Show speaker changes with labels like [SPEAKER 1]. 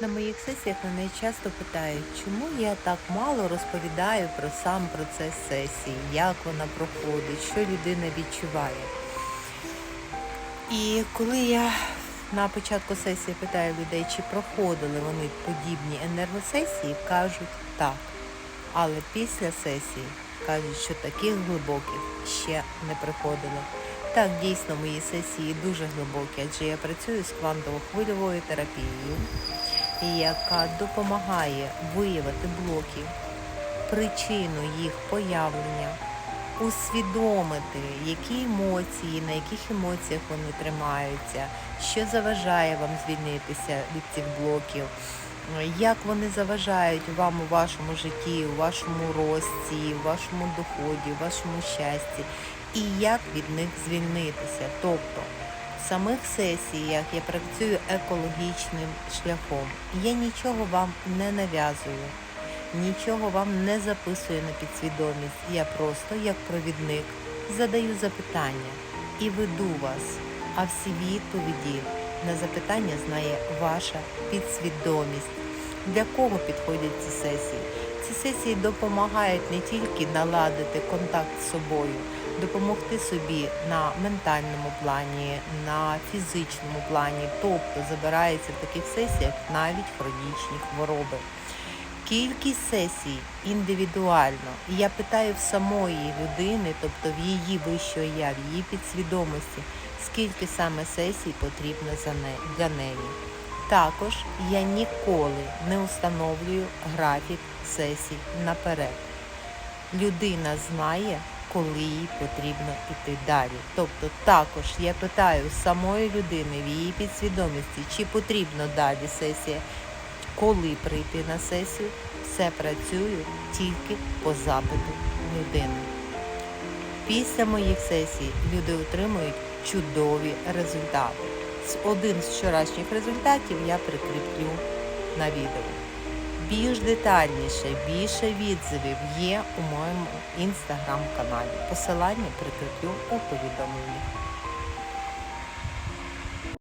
[SPEAKER 1] На моїх сесіях мене часто питають, чому я так мало розповідаю про сам процес сесії, як вона проходить, що людина відчуває. І коли я на початку сесії питаю людей, чи проходили вони подібні енергосесії, кажуть так. Але після сесії кажуть, що таких глибоких ще не приходило. Так, дійсно, мої сесії дуже глибокі, адже я працюю з квантово-хвильовою терапією, яка допомагає виявити блоки, причину їх появлення, усвідомити, які емоції, на яких емоціях вони тримаються, що заважає вам звільнитися від цих блоків, як вони заважають вам у вашому житті, у вашому рості, у вашому доході, у вашому щасті, і як від них звільнитися. Тобто самих сесіях я працюю екологічним шляхом. Я нічого вам не нав'язую, нічого вам не записую на підсвідомість. Я просто, як провідник, задаю запитання і веду вас. А всі відповіді на запитання знає ваша підсвідомість. Для кого підходять ці сесії? Ці сесії допомагають не тільки наладити контакт з собою, допомогти собі на ментальному плані, на фізичному плані, тобто забираються в таких сесіях навіть хронічні хвороби. Кількість сесій індивідуально. І Я питаю в самої людини, тобто в її вищого я, в її підсвідомості, скільки саме сесій потрібно для неї. Також я ніколи не установлюю графік сесій наперед. Людина знає, коли їй потрібно йти далі. Тобто також я питаю самої людини в її підсвідомості, чи потрібно далі сесія, коли прийти на сесію, все працюю тільки по запиту людини. Після моїх сесій люди отримують чудові результати. Один з вчорашніх результатів я прикріплю на відео. Більш детальніше, більше відзивів є у моєму інстаграм-каналі. Посилання прикріплю у повідомленнях.